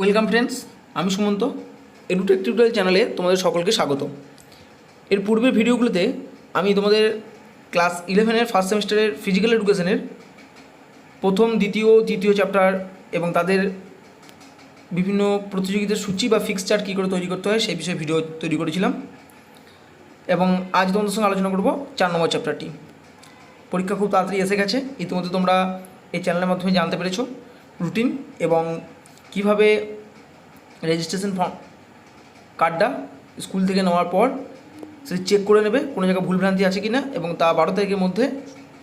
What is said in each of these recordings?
Welcome friends আমি Sumanta. Edtech tutorial চ্যানেলে তোমাদের সকলকে স্বাগত এর পূর্বের ভিডিওগুলোতে আমি তোমাদের ক্লাস ইলেভেনের ফার্স্ট সেমিস্টারের ফিজিক্যাল এডুকেশনের প্রথম, দ্বিতীয়, তৃতীয় চ্যাপ্টার এবং তাদের বিভিন্ন প্রতিযোগিতার সূচি বা ফিক্স চার্ট কী করে তৈরি করতে হয় সেই বিষয়ে ভিডিও তৈরি করেছিলাম। এবং আজ তোমাদের সঙ্গে আলোচনা করব চার নম্বর চ্যাপ্টারটি পরীক্ষা খুব তাড়াতাড়ি এসে গেছে। ইতিমধ্যে তোমরা এই চ্যানেলের মাধ্যমে জানতে পেরেছ রুটিন এবং কীভাবে রেজিস্ট্রেশন ফর্ম কার্ডটা স্কুল থেকে নেওয়ার পর সেটা চেক করে নেবে কোনো জায়গায় ভুলভ্রান্তি আছে কি না এবং তা বারো তারিখের মধ্যে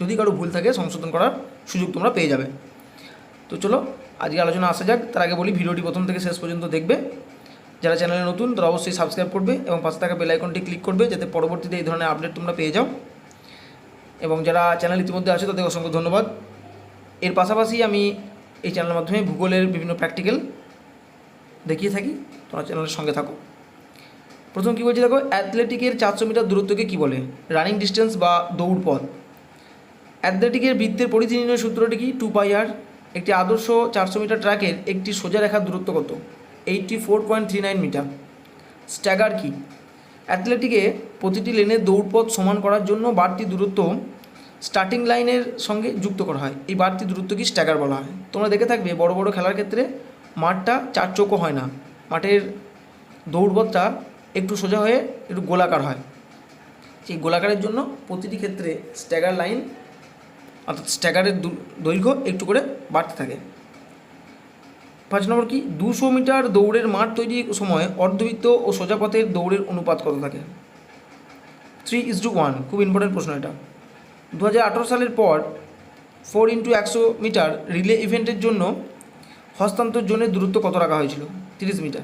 যদি কারও ভুল থাকে সংশোধন করার সুযোগ তোমরা পেয়ে যাবে। তো চলো, আজকে আলোচনা আসা যাক। তার আগে বলি, ভিডিওটি প্রথম থেকে শেষ পর্যন্ত দেখবে। যারা চ্যানেলে নতুন, তারা অবশ্যই সাবস্ক্রাইব করবে এবং পাশে থাকা বেল আইকনটি ক্লিক করবে যাতে পরবর্তীতে এই ধরনের আপডেট তোমরা পেয়ে যাও। এবং যারা চ্যানেল ইতিমধ্যে আছে, তাদের অসংখ্য ধন্যবাদ। এর পাশাপাশি আমি এই চ্যানেলের মাধ্যমে ভূগোলের বিভিন্ন প্র্যাকটিক্যাল দেখিয়ে থাকি। তোমরা চ্যানেলের সঙ্গে থাকো। প্রথম কী বলছি দেখো অ্যাথলেটিকের চারশো মিটার দূরত্বকে কী বলে? রানিং ডিস্টেন্স বা দৌড় পথ। অ্যাথলেটিকের বৃত্তের পরিধি নির্ণয় সূত্রটি কি? টু পাই আর একটি আদর্শ চারশো মিটার ট্র্যাকের একটি সোজা রেখার দূরত্ব কত? Eighty four point three nine metre stagger কি অ্যাথলেটিকে প্রতিটি লেনের দৌড়পথ সমান করার জন্য বাড়তি দূরত্ব স্টার্টিং লাইনের সঙ্গে যুক্ত করা হয়। এই বাড়তি দূরত্ব কি স্ট্যাগার বলা হয়। তোমরা দেখে থাকবে, বড় বড় খেলার ক্ষেত্রে মাঠটা চার চৌকো হয় না। মাঠের দৌড়পথটা একটু সোজা হয়ে একটু গোলাকার হয়। সেই গোলাকারের জন্য প্রতিটি ক্ষেত্রে স্ট্যাগার লাইন অর্থাৎ স্ট্যাগারের দৈর্ঘ্য একটু করে বাড়তে থাকে। পাঁচ নম্বর কি? দুশো মিটার দৌড়ের মাঠ তৈরির সময় অর্ধবৃত্ত ও সোজা পথের দৌড়ের অনুপাত কত থাকে? থ্রি ইজ টু ওয়ান খুব ইম্পর্টেন্ট প্রশ্ন এটা। দু হাজার আঠারো সালের পর ফোর ইন্টু একশো মিটার রিলে ইভেন্টের জন্য হস্তান্তর জোনের দূরত্ব কত রাখা হয়েছিল? তিরিশ মিটার।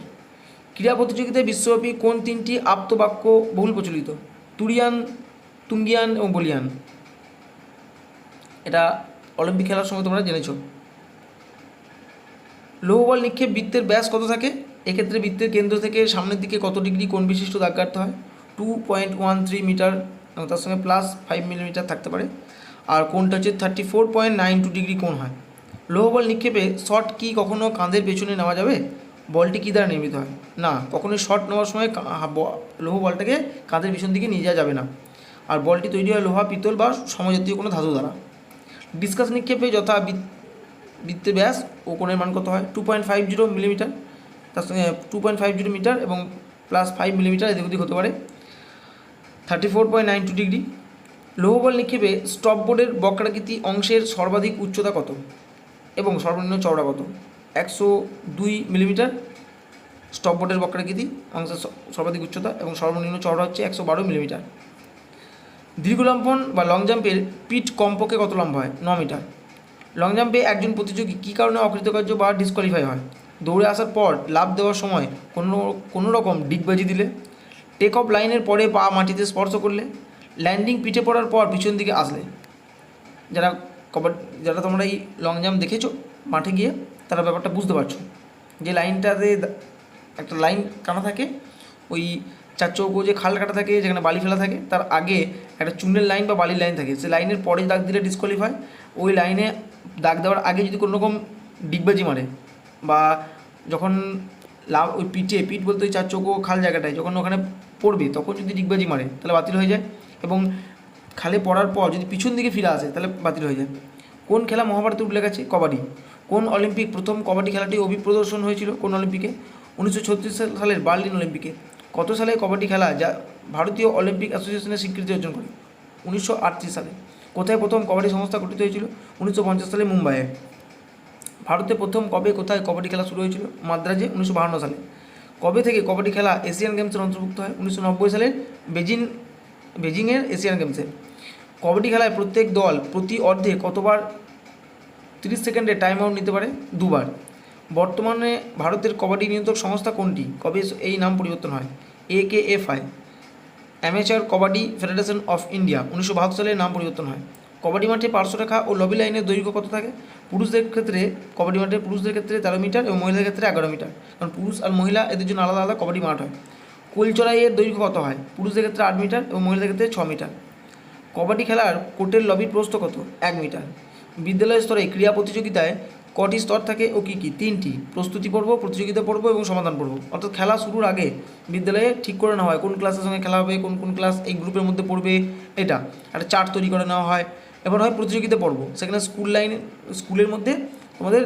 ক্রীড়া প্রতিযোগিতায় বিশ্বব্যাপী কোন তিনটি আপ্তবাক্য বহুল প্রচলিত? তুরিয়ান, তুঙ্গিয়ান এবং বলিয়ান। এটা অলিম্পিক খেলার সময় তোমরা জেনেছো। লৌহবল নিক্ষেপ বৃত্তের ব্যাস কত থাকে? এক্ষেত্রে বৃত্তের কেন্দ্র থেকে সামনের দিকে কত ডিগ্রি কোণ বিশিষ্ট দাগ কাটতে হয়? Two point one three metre এবং তার সঙ্গে প্লাস ফাইভ মিলিমিটার থাকতে পারে। আর কোণটা হচ্ছে thirty four point nine two degree কোণ হয়। লৌহবল নিক্ষেপে শট কি কখনো কাঁধের পেছনে নেওয়া যাবে? বলটি কী দ্বারা নির্মিত হয়? না, কখনোই শট নেওয়ার সময় লৌহ বলটাকে কাঁধের পেছন দিকে নিয়ে যাওয়া যাবে না। আর বলটি তৈরি হয় লোহা, পিতল বা সমজাতীয় কোনো ধাতু দ্বারা। ডিসকাস নিক্ষেপে যথা বৃত্ত বৃত্তের ব্যাস ও কোণের মান কত হয়? Two point five zero millimetre তার সঙ্গে two point five zero metre এবং প্লাস ফাইভ মিলিমিটার এদিক ওদিক হতে পারে। Thirty four point nine two degree লৌহবল নিক্ষেপে স্টপ বোর্ডের বক্রাকৃতি অংশের সর্বাধিক উচ্চতা কত? এবং সর্বনিম্ন চওড়া কত? একশো দুই মিলিমিটার স্টপ বোর্ডের বক্রাকৃতি অংশের সর্বাধিক উচ্চতা এবং সর্বনিম্ন চওড়া হচ্ছে একশো বারো মিলিমিটার দীর্ঘলম্বন বা লং জাম্পের পিট কমপক্ষে কত লম্বা হয়? ন মিটার লং জাম্পে একজন প্রতিযোগী কী কারণে অকৃতকার্য বা ডিসকোয়ালিফাই হয়? দৌড়ে আসার পর লাভ দেওয়ার সময় কোনো কোনো রকম ডিগবাজি দিলে? টেক অফ লাইনের পরে পা মাটিতে স্পর্শ করলে ল্যান্ডিং পিঠে পড়ার পর পিছন দিকে আসলে। যারা কবাডি যারা তোমরা এই লং জাম্প দেখেছ, মাঠে গিয়ে, তারা ব্যাপারটা বুঝতে পারছ। যে লাইনটাতে একটা লাইন কাটা থাকে, ওই চার চৌকো যে খাল কাটা থাকে, যেখানে বালি ফেলা থাকে, তার আগে একটা চুনের লাইন বা বালির লাইন থাকে। সেই লাইনের পরে দাগ দিলে ডিসকোয়ালিফাই ওই লাইনে দাগ দেওয়ার আগে যদি কোনো রকম ডিগবাজি মারে, বা যখন লাভ ওই পিঠে, পিঠ বলতে ওই চার চৌকো খাল জায়গাটায়, যখন ওখানে পড়বে, তখন যদি ডিগবাজি মারে, তাহলে বাতিল হয়ে যায়। এবং খালে পড়ার পর যদি পিছন দিকে ফিরে আসে, তাহলে বাতিল হয়ে যায়। কোন খেলা মহাভারতে উল্লেখ আছে কবাডি। কোন অলিম্পিক প্রথম কবাডি খেলাটি অভিপ্রদর্শন হয়েছিল? কোন অলিম্পিকে? উনিশশো ছত্রিশ সালের বার্লিন অলিম্পিকে। কত সালে কবাডি খেলা যা ভারতীয় অলিম্পিক অ্যাসোসিয়েশনের স্বীকৃতি অর্জন করে? উনিশশো আটত্রিশ সালে। কোথায় প্রথম কবাডি সংস্থা গঠিত হয়েছিল? উনিশশো পঞ্চাশ সালে মুম্বাইয়ে। ভারতে প্রথম কবে কোথায় কবাডি খেলা শুরু হয়েছিল? মাদ্রাজে, উনিশশো সালে। কবে থেকে কবাডি খেলা এশিয়ান গেমসের অন্তর্ভুক্ত হয়? উনিশশো নব্বই সালে বেজিং, বেজিংয়ের এশিয়ান গেমসে। কবাডি খেলায় প্রত্যেক দল প্রতি অর্ধে কতবার তিরিশ সেকেন্ডে টাইম আউট নিতে পারে? দুবার। বর্তমানে ভারতের কবাডি নিয়ন্ত্রক সংস্থা কোনটি? কবে এই নাম পরিবর্তন হয়? A K F I amateur kabaddi federation of India উনিশশো বাহাত্তর সালে নাম পরিবর্তন হয়। কবাডি মাঠে পার্শ্বরেখা ও লবি লাইনের দৈর্ঘ্য কত থাকে? পুরুষদের ক্ষেত্রে কবাডি মাঠে পুরুষদের ক্ষেত্রে তেরো মিটার এবং মহিলাদের ক্ষেত্রে এগারো মিটার। কারণ পুরুষ আর মহিলা এদের জন্য আলাদা আলাদা কবাডি মাঠ হয়। কোলচড়াইয়ের দৈর্ঘ্য কত হয়? পুরুষদের ক্ষেত্রে আট মিটার এবং মহিলাদের ক্ষেত্রে ছ মিটার। কবাডি খেলার কোর্টের লবির প্রস্থ কত? এক মিটার। বিদ্যালয় স্তরে ক্রীড়া প্রতিযোগিতায় কটি স্তর থাকে ও কী কী? তিনটি। প্রস্তুতি পর্ব, প্রতিযোগিতা পর্ব এবং সমাধান পর্ব। অর্থাৎ খেলা শুরুর আগে বিদ্যালয়ে ঠিক করে নেওয়া হয় কোন ক্লাসের সঙ্গে খেলা হবে, কোন কোন ক্লাস এই গ্রুপের মধ্যে পড়বে, এটা। একটা চার্ট তৈরি করে নেওয়া হয়। এবার হয় প্রতিযোগিতা পর্ব। সেখানে স্কুল লাইন স্কুলের মধ্যে তোমাদের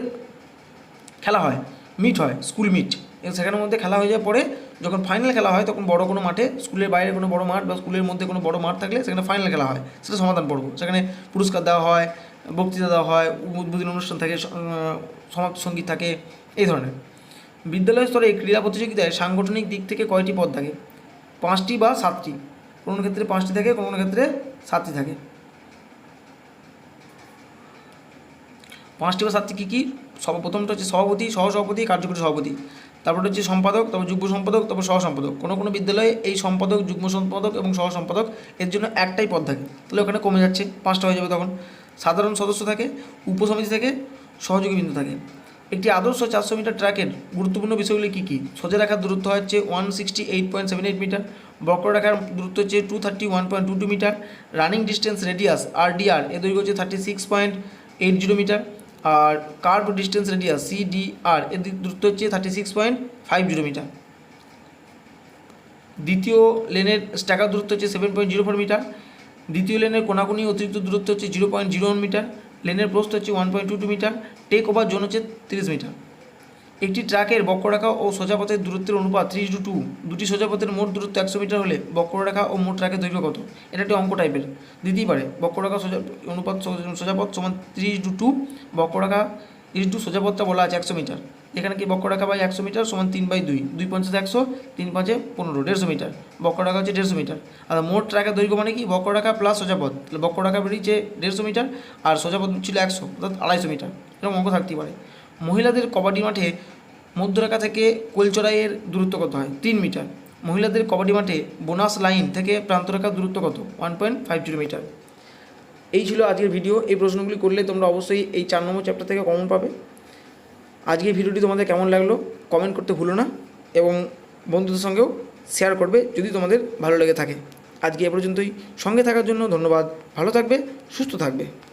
খেলা হয় মিট হয় স্কুল মিট সেখানের মধ্যে খেলা হয়ে যাওয়ার পরে যখন ফাইনাল খেলা হয়, তখন বড় কোনো মাঠে স্কুলের বাইরে কোনো বড় মাঠ বা স্কুলের মধ্যে কোনো বড় মাঠ থাকলে সেখানে ফাইনাল খেলা হয়। সেটা সমাধান পর্ব। সেখানে পুরস্কার দেওয়া হয়, বক্তৃতা দেওয়া হয়, উদ্বোধনী অনুষ্ঠান থাকে সমাপ্তি সংগীত থাকে, এই ধরনের। বিদ্যালয় স্তরে ক্রীড়া প্রতিযোগিতায় সাংগঠনিক দিক থেকে কয়টি পদ থাকে? পাঁচটি বা সাতটি। কোনো ক্ষেত্রে পাঁচটি থাকে, কোনো ক্ষেত্রে সাতটি থাকে। পাঁচটি বা সাতটি কী কী? সর্বপ্রথমটা হচ্ছে সভাপতি, সহসভাপতি, কার্যকরী সভাপতি। তারপর হচ্ছে সম্পাদক, তারপর যুগ্ম সম্পাদক, তারপর সহ সম্পাদক কোনো কোনো বিদ্যালয়ে এই সম্পাদক, যুগ্ম সম্পাদক এবং সহ সম্পাদক এর জন্য একটাই পদ থাকে। তাহলে ওখানে কমে যাচ্ছে, পাঁচটা হয়ে যাবে তখন। সাধারণ সদস্য থাকে, উপসমিতি থাকে, সহযোগী বিন্দু থাকে। একটি আদর্শ চারশো মিটার ট্র্যাকের গুরুত্বপূর্ণ বিষয়গুলি কী কী? সোজা রাখার দূরত্ব হচ্ছে one sixty eight point seven eight metre বক্ররেখার দূরত্ব হচ্ছে two thirty one point two two metre running distance radius RDR এ দৈর্ঘ্য হচ্ছে thirty six point eight zero metre আর কার্ভ ডিস্টেন্স রেডিয়াস সিডিআর এর দূরত্ব হচ্ছে thirty six point five zero metre দ্বিতীয় লেনের স্ট্যাকার দূরত্ব হচ্ছে seven point zero four metre দ্বিতীয় লেনের কোনাকুনি অতিরিক্ত দূরত্ব হচ্ছে zero point zero one metre লেনের প্রস্থ হচ্ছে one point two two metre take over zone হচ্ছে তিরিশ মিটার একটি ট্রাকের বক্ররেখা ও সোজাপথের দূরত্বের অনুপাত থ্রি টু টু। দুটি সোজাপথের মোট দূরত্ব একশো মিটার হলে বক্ররেখা ও মোট ট্রাকের দৈর্ঘ্য কত? এটা একটি অঙ্ক টাইপের দিতেই পারে, বক্ররেখা সোজা, অনুপাত সোজাপথ সমান থ্রি টু টু, বক্ররেখা থ্রি টু সোজাপথটা বলা আছে একশো মিটার। এখানে কি বক্ররেখা বাই একশো মিটার সমান তিন বাই দুই? দুই পঞ্চাশ একশো, তিন পাঁচে পনেরো, দেড়শো মিটার। বক্ররেখা হচ্ছে দেড়শো মিটার। আর মোট ট্রাকের দৈর্ঘ্য মানে কি? বক্ররেখা প্লাস সোজাপথ তাহলে বক্ররেখা বেরিয়েছে দেড়শো মিটার আর সোজাপথ ছিল একশো, অর্থাৎ আড়াইশো মিটার। এরকম অঙ্ক থাকতেই পারে। মহিলাদের কবাডি মাঠে মধ্যরেখা থেকে কোলচড়াইয়ের দূরত্ব কত হয়? তিন মিটার। মহিলাদের কবাডি মাঠে বোনাস লাইন থেকে প্রান্তরেখার দূরত্ব কত? One point five zero metre এই ছিল আজকের ভিডিও এই প্রশ্নগুলি করলে তোমরা অবশ্যই এই চার নম্বর চ্যাপ্টার থেকে কমন পাবে। আজকের ভিডিওটি তোমাদের কেমন লাগল কমেন্ট করতে ভুলো না এবং বন্ধুদের সঙ্গেও শেয়ার করবে যদি তোমাদের ভালো লেগে থাকে। আজকে এ পর্যন্তই। সঙ্গে থাকার জন্য ধন্যবাদ। ভালো থাকবে, সুস্থ থাকবে।